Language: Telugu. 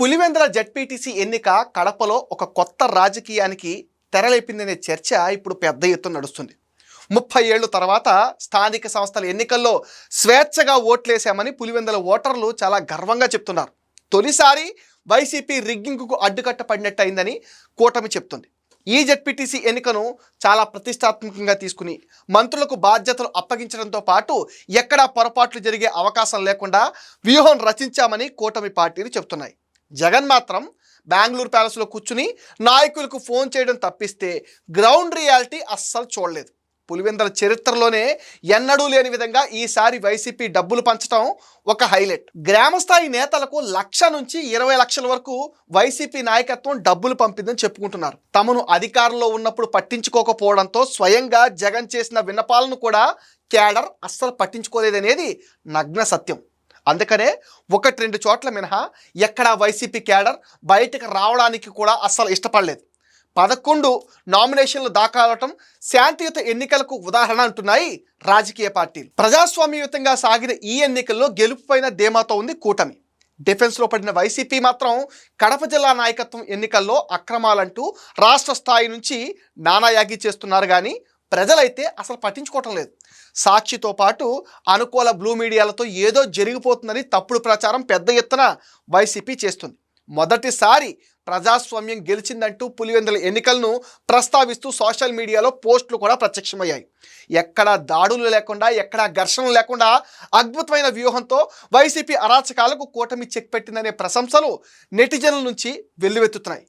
పులివెందుల జడ్పీటీసీ ఎన్నిక కడపలో ఒక కొత్త రాజకీయానికి తెరలేపిందనే చర్చ ఇప్పుడు పెద్ద ఎత్తున నడుస్తుంది. ముప్పై ఏళ్ళు తర్వాత స్థానిక సంస్థల ఎన్నికల్లో స్వేచ్ఛగా ఓట్లేశామని పులివెందుల ఓటర్లు చాలా గర్వంగా చెప్తున్నారు. తొలిసారి వైసీపీ రిగ్గింగ్కు అడ్డుకట్ట పడినట్టు అయిందని కూటమి చెప్తుంది. ఈ జడ్పీటీసీ ఎన్నికను చాలా ప్రతిష్టాత్మకంగా తీసుకుని మంత్రులకు బాధ్యతలు అప్పగించడంతో పాటు ఎక్కడా పొరపాట్లు జరిగే అవకాశం లేకుండా వ్యూహం రచించామని కూటమి పార్టీలు చెప్తున్నాయి. జగన్ మాత్రం బెంగళూరు ప్యాలెస్లో కూర్చుని నాయకులకు ఫోన్ చేయడం తప్పిస్తే గ్రౌండ్ రియాలిటీ అస్సలు చూడలేదు. పులివెందల చరిత్రలోనే ఎన్నడూ లేని విధంగా ఈసారి వైసీపీ డబ్బులు పంచడం ఒక హైలైట్. గ్రామస్థాయి నేతలకు లక్ష నుంచి ఇరవై లక్షల వరకు వైసీపీ నాయకత్వం డబ్బులు పంపిందని చెప్పుకుంటున్నారు. తమను అధికారంలో ఉన్నప్పుడు పట్టించుకోకపోవడంతో స్వయంగా జగన్ చేసిన విన్నపాలను కూడా క్యాడర్ అస్సలు పట్టించుకోలేదనేది నగ్న సత్యం. అందుకనే ఒకటి రెండు చోట్ల మినహా ఎక్కడా వైసీపీ క్యాడర్ బయటకు రావడానికి కూడా అస్సలు ఇష్టపడలేదు. పదకొండు నామినేషన్లు దాఖలవటం శాంతియుత ఎన్నికలకు ఉదాహరణ అంటున్నాయి రాజకీయ పార్టీలు. ప్రజాస్వామ్యయుతంగా సాగిన ఈ ఎన్నికల్లో గెలుపుపైన ధీమాతో ఉంది కూటమి. డిఫెన్స్లో పడిన వైసీపీ మాత్రం కడప జిల్లా నాయకత్వం ఎన్నికల్లో అక్రమాలంటూ రాష్ట్ర స్థాయి నుంచి నానాయాగి చేస్తున్నారు కానీ ప్రజలైతే అసలు పట్టించుకోవటం లేదు. సాక్షితో పాటు అనుకూల బ్లూ మీడియాలతో ఏదో జరిగిపోతుందని తప్పుడు ప్రచారం పెద్ద ఎత్తున వైసీపీ చేస్తుంది. మొదటిసారి ప్రజాస్వామ్యం గెలిచిందంటూ పులివెందుల ఎన్నికలను ప్రస్తావిస్తూ సోషల్ మీడియాలో పోస్టులు కూడా ప్రత్యక్షమయ్యాయి. ఎక్కడా దాడులు లేకుండా ఎక్కడా ఘర్షణలు లేకుండా అద్భుతమైన వ్యూహంతో వైసీపీ అరాచకాలకు కూటమి చెక్ పెట్టిందనే ప్రశంసలు నెటిజన్ల నుంచి వెల్లువెత్తుతున్నాయి.